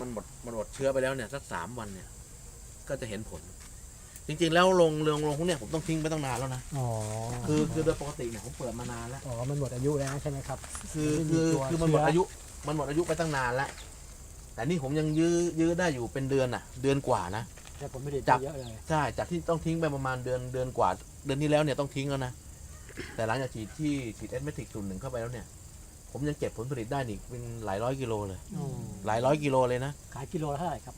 มันหมดมันหมดเชื้อไปแล้วเนี่ยสักสามวันเนี่ย ก็จะเห็นผล จริง ๆ แล้วลงเรืองลงพวกเนี่ยผมต้องทิ้งไปตั้งนานแล้วนะอ๋อคือคือโดยปกติเนี่ยผมเปิดมานานแล้ว อ๋อ มันหมดอายุแล้วใช่ไหมครับ คือไม่มีคือตัวคือมันหมดเชื้อออายุ มันหมดอายุไปตั้งนานแล้ว แต่นี่ผมยังยื้อยื้อได้อยู่เป็นเดือนอะ เดือนกว่านะแต่ผมไม่ได้จับเยอะเลยใช่จากที่ต้องทิ้งไปประมาณเดือนเดือนกว่า เดือนที่แล้วเนี่ยต้องทิ้งแล้วนะแต่หลังจากฉีดที่ฉีดเอสเมทิกสูตรหนึ่งเข้าไปแล้วเนี่ย ผมยังเก็บผลผลิตได้นี่เป็นหลายร้อยกิโลเลยอ๋อหลายร้อยกิโลเลยนะ ขายกิโลละเท่าไหร่ครับ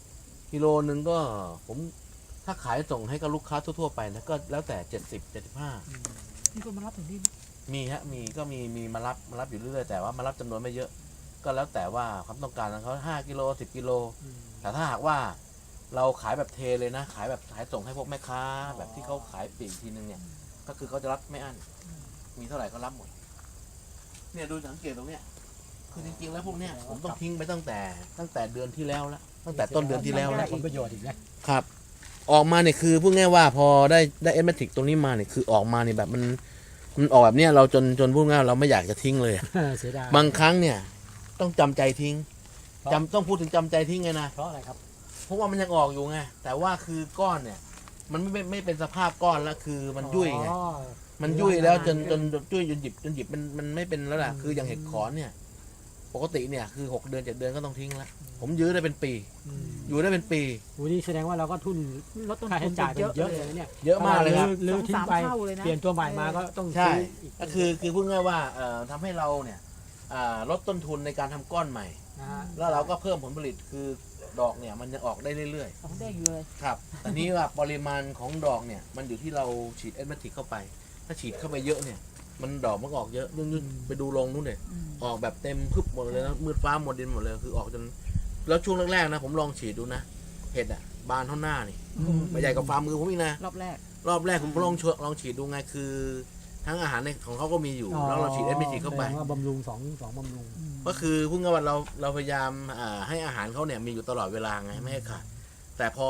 กิโลหนึ่งก็ผมถ้าขายส่งให้กับลูกค้าทั่วๆไปนะก็แล้วแต่เจ็ดสิบเจ็ดสิบห้ามีคนมารับถึงที่ไหมมีฮะมีก็มีมีมารับมารับอยู่เรื่อยๆแต่ว่ามารับจำนวนไม่เยอะ ก็แล้วแต่ว่าความต้องการของเขาห้ากิโลสิบกิโล อืม แต่ถ้าหากว่าเราขายแบบเทเลยนะ ขายแบบขายส่งให้พวกแม่ค้า อ๋อ แบบที่เขาขายปลีกทีนึงเนี่ย ก็คือเขาจะรับไม่อั้นมีเท่าไหร่ก็รับหมด เนี่ยดูสังเกตตรงเนี้ยคือจริงๆแล้วพวกเนี้ยผมต้องทิ้งไปตั้งแต่ ตั้งแต่เดือนที่แล้วแล้วตั้งแต่ต้นเดือนที่แล้วได้แล้วผลประโยชน์อีกนะครับ ออกมาเนี่ยคือพูดง่ายว่าพอได้ได้เอสเมทิกตรงนี้มาเนี่ยคือออกมาเนี่ยแบบมันมันออกแบบเนี้ยเราจนจนพูดง่ายเราไม่อยากจะทิ้งเลยอะเสียดายบางครั้งเนี่ย ต้องจำใจทิ้งเพราะจำต้องพูดถึงจำใจทิ้งไงนะ เพราะอะไรครับ เพราะว่ามันยังออกอยู่ไง แต่ว่าคือก้อนเนี่ย มันไม่ไม่ไม่เป็นสภาพก้อนแล้วคือมันยุ่ยไง อ๋อ มันยุ่ยแล้วจนจนจนยุ่ยจนหยิบจนหยิบมันมันไม่เป็นแล้วล่ะอืมคืออย่างเห็ดขอนเนี่ย ปกติเนี่ยคือหกเดือนเจ็ดเดือนก็ต้องทิ้งแล้วผมยื้อได้เป็นปีอืมอยู่ได้เป็นปีโอ้นี่แสดงว่าเราก็ทุนลดต้นค่าทุใช้นจ่ายไปไปเยอะเลยนะเนี่ยเยอะมากเลยครับ หรือทิ้งไปสองสามเท่าเลยนะ เปลี่ยนตัวใหม่มาก็ต้องใช่ ซื้ออีกก็คือคือพูดง่ายว่าเอ่อทำให้เราเนี่ยอ่าลดต้นทุนในการทำก้อนใหม่ นะฮะแล้วเราก็เพิ่มผลผลิตคือดอกเนี่ยมันยังออกได้เรื่อยสองแดงอยู่เลย ๆ ครับแต่นี้ว่าปริมาณของดอกเนี่ยมันอยู่ที่เราฉีดเอสเมติกเข้าไป ถ้าฉีดเข้าไปเยอะเนี่ย มันดอกมันก็ออกเยอะยุ่งๆไปดูลงนู้นเนี่ยอืมออกแบบเต็มพึบหมดเลยนะมืดฟ้าหมดดินหมดเลย คือออกจน แล้วช่วงแรกๆนะผมลองฉีดดูนะเห็ดอะ บานเท่าหน้านี่อืมไม่ใหญ่กว่าฝ่ามือผมอีกนะรอบแรก รอบแรกผมลองชลองฉีดดูไงคือ ทั้งอาหารในของเขาก็มีอยู่ แล้วเราฉีดเอสเมติกเข้าไปแสดงว่าบำรุงสองสองบำรุง ก็คือพูดง่ายว่าเราเราพยายามอ่าให้อาหารเขาเนี่ยมีอยู่ตลอดเวลาไงไม่ให้ขาดแต่พอ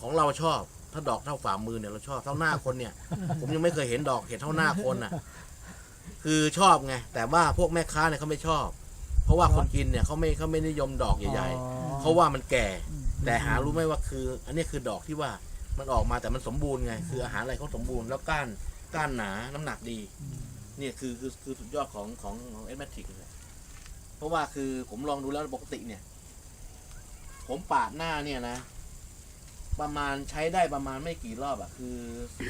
ของเราชอบ ถ้าดอกเท่าฝ่ามือเนี่ยเราชอบเท่าหน้าคนเนี่ย ผมยังไม่เคยเห็นดอกเห็ดเท่าหน้าคนอะ คือชอบไงแต่ว่าพวกแม่ค้าเนี่ยเขาไม่ชอบ เพราะว่าคนกินเนี่ยเขาไม่เขาไม่นิยมดอกใหญ่อ๋อๆเขาว่ามันแก่อืมแต่หารู้ไหมว่าคือ อันนี้คือดอกที่ว่ามันออกมาแต่มันสมบูรณ์ไง คืออาหารอะไรเขาสมบูรณ์แล้วก้านก้านหนาน้ำหนักดี เนี่ยคือคือคือสุดยอดของของของเอสแมทริกเลยเพราะว่าคือผมลองดูแล้วปกติเนี่ย ผมปาดหน้าเนี่ยนะ ประมาณใช้ได้ประมาณไม่กี่รอบอะคือ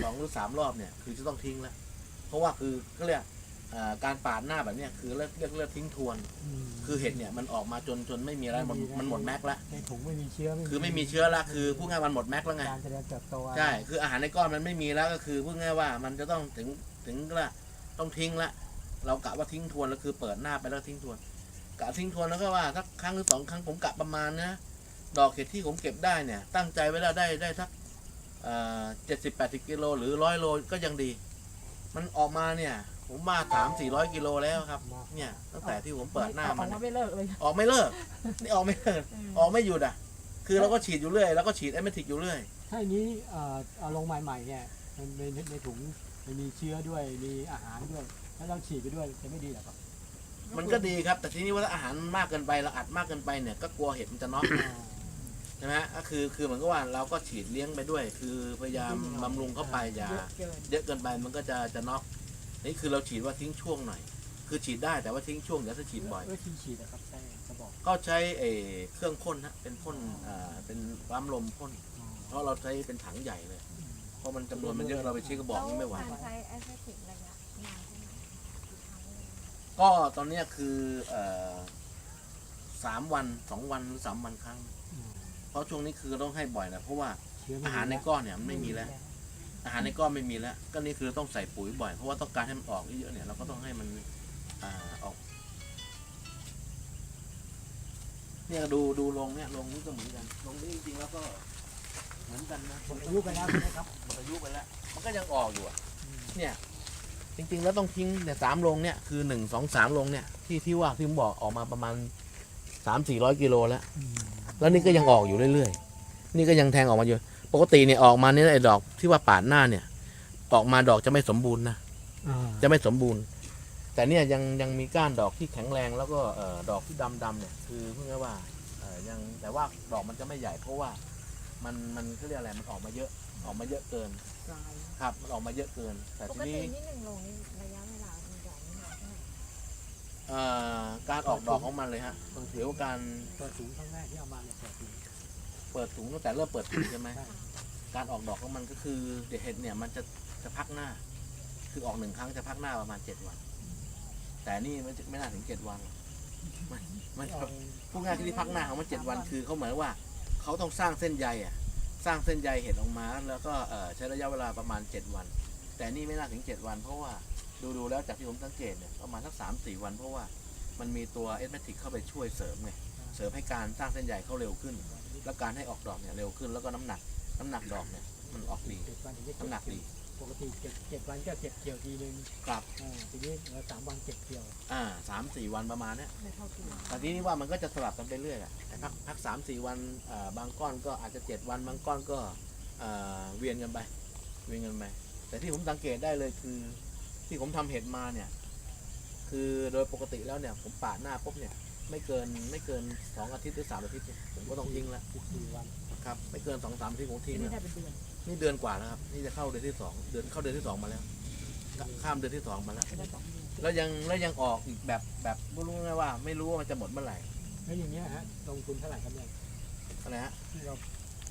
สองหรือสามรอบเนี่ยคือจะต้องทิ้งแล้วเพราะว่าคือก็เรียกอ่าการปาดหน้าแบบเนี้ยคือเรียกเรียกเรียกทิ้งทวนมคือเห็ดเนี่ยมันออกมาจนจนไม่มีอะไรมันมันหมดแม็กซ์ละในถุงไม่มีเชื้อคือไม่มีเชื้อละคือพูดง่ายมันหมดแม็กซ์แล้วไง การเจริญเติบโตใช่ คืออาหารในก้อนมันไม่มีแล้วก็คือพูดง่ายว่ามันจะต้องถึงถึงละต้องทิ้งละ เรากะว่าทิ้งทวนแล้วคือเปิดหน้าไปแล้วทิ้งทวน กะทิ้งทวนแล้วก็ว่าสักครั้งหรือสองครั้งผมกะประมาณนะ ดอกเห็ดที่ผมเก็บได้เนี่ย ตั้งใจไว้แล้วได้ได้สักเจ็ดสิบแปดสิบกิโลหรือร้อยโลก็ยังดี มันออกมาเนี่ย ผมมาสามสี่ร้อยกิโลแล้วครับ เนี่ยตั้งแต่ที่ผมเปิดหน้าอมัอนกเนี่ยมาไม่เลิกเลยออกไม่เลิกนี่ออกไม่เลิกออกไม่หยุดอะ คือเราก็ฉีดอยู่เรื่อยแล้วก็ฉีดแอมเมทิกอยู่เรื่อยถ้าอย่างนี้เอ่อเอาลงใหม่ๆเนี่ยมันในในถุงมันมีเชื้อด้วยมีอาหารด้วย แล้วเราฉีดไปด้วยจะไม่ดีเหรอครับมันก็ดีครับ แต่ทีนี้ว่าถ้าอาหารมากเกินไปเราอัดมากเกินไปเนี่ยก็กลัวเห็ดมันจะน็อกใช่ไหมก็คือคือเหมือนกับว่าเราก็ฉีดเลี้ยงไปด้วย คือพยายามบำรุงเข้าไปอย่าเยอะเกินเยอะเกินไปมันก็จะจะน็อกนี่คือเราฉีดว่าทิ้งช่วงหน่อย คือฉีดได้แต่ว่าทิ้งช่วงอย่าถ้าฉีดบ่อยวิธีฉีดนะครับใช่กระบอกก็ใช้เออเครื่องพ่นฮะเป็นพ่นอ่าเป็นปั๊มลมพ่นเพราะเราใช้เป็นถังใหญ่เลย เพราะมันจำนวนมันเยอะเราไปใช้กระบอกนี่ไม่ไหวการใช้แอสเซติกระยะนานแค่ไหนกี่ครั้งเลยก็ตอนเนี้ยคือเอ่อสามวันสองวันหรือสามวันครั้ง เพราะช่วงนี้คือต้องให้บ่อยนะเพราะว่าเชื้อไม่อาหารในมีก้อนเนี่ยมันไม่มีแล้ว อาหารในก้อนไม่มีแล้ว ก็นี่คือต้องใส่ปุ๋ยบ่อย เพราะว่าต้องการให้มันออกเยอะๆเนี่ยเราก็ต้องให้มันอ่าออก เนี่ยดูดูลงเนี่ยลงนี่ก็เหมือนกันลงนี่จริงๆแล้วก็เหมือนกันนะหมดอายุไปแล้วใช่ไหมครับหมดอายุไปแล้ว มันก็ยังออกอยู่อะเนี่ย จริงๆแล้วต้องทิ้งเนี่ยสามลงเนี่ยคือหนึ่งสองสามลงเนี่ยที่ที่ว่าที่ผมบอกออกมาประมาณสามสี่ร้อยกิโลแล้ว แล้วนี่ก็ยังออกอยู่เรื่อยๆ นี่ก็ยังแทงออกมาอยู่ ปกติเนี่ยออกมาเนี่ยไอ้ดอกที่ว่าปาดหน้าเนี่ย ออกมาดอกจะไม่สมบูรณ์นะอ่าจะไม่สมบูรณ์ แต่เนี่ยยังยังมีก้านดอกที่แข็งแรงแล้วก็เอ่อดอกที่ดำดำๆเนี่ยคือเพื่อว่าเอ่อยังแต่ว่าดอกมันจะไม่ใหญ่เพราะว่ามันมันเขาเรียกอะไรมันออกมาเยอะออกมาเยอะเกินปลายครับมันออกมาเยอะเกิน แต่ปทีกตินี้นี่หนึ่งโลนี่ระยะเวลา อ่อการออกดอกของมันเลยฮะต้องถือว่าการตัวสูงครั้งแรกที่เอามาเนี่ยเปิดถุงเปิดถุงตั้งแต่เริ่มเปิดถุงใช่ไหมใช่การออกดอกของมันก็คือเดเห็ดเนี่ยมันจะจะพักหน้า คือออกหนึ่งครั้งจะพักหน้าประมาณเจ็ดวัน แต่นี่ไม่ไม่น่าถึงเจ็ดวันหรอกมันมันเอาพูดง่ายๆที่พักหน้าของมันเจ็ดวันคือเขาเหมือนว่าเขาต้องสร้างเส้นใยอะสร้างเส้นใยเห็ดออกมา แล้วก็เอ่อใช้ระยะเวลาประมาณเจ็ดวัน แต่นี่ไม่น่าถึงเจ็ดวัน เพราะว่า ดูดูๆแล้วจากที่ผมสังเกตเนี่ยประมาณสักสามสี่วันเพราะว่ามันมีตัวเอสเมติกเข้าไปช่วยเสริมไงเสริมให้การสร้างเส้นใยเขาเร็วขึ้น แล้วการให้ออกดอกเนี่ยเร็วขึ้นแล้วก็น้ำหนักน้ำหนักดอกเนี่ยมันออกดีเจ็ดวันถึงจะเก็บน้ำหนักดีปกติเจ็ดเจ็ดวันก็เก็บเกี่ยวทีนึงครับอ่าทีนี้เหลือสามวันเก็บเกี่ยว อ่าสามสี่วันประมาณเนี้ยไม่เท่าตัวแต่ทีนี้ว่ามันก็จะสลับกันไปเรื่อยแหละแต่พักพักสามสี่วันอ่าบางก้อนก็อาจจะเจ็ดวันบางก้อนก็อ่าเวียนกันไป เวียนกันไปแต่ที่ผมสังเกตได้เลยคือ ที่ผมทำเห็ดมาเนี่ย คือโดยปกติแล้วเนี่ย ผมปาดหน้าปุ๊บเนี่ย ไม่เกินไม่เกินสองอาทิตย์หรือสามอาทิตย์เนี่ยผมก็ต้องทิ้งแล้วสิบสี่วันครับ ไม่เกินสองสามอาทิตย์ผมทิ้งนี่แล้วได้เป็นเดือนนี่เดือนกว่าแล้วครับนี่จะเข้าเดือนที่สองเดือนเข้าเดือนที่สองมาแล้ว ข้ามเดือนที่สองมาแล้วจะได้สองเดือนแล้วยังแล้วยังออกอีกแบบแบบไม่รู้ไงว่า ไม่รู้ว่ามันจะหมดเมื่อไหร่แล้วอย่างเงี้ยฮะลงทุนเท่าไหร่ครับเนี่ยอะไรฮะที่เรา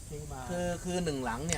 ซื้อมาคือคือหนึ่งหลังเนี่ย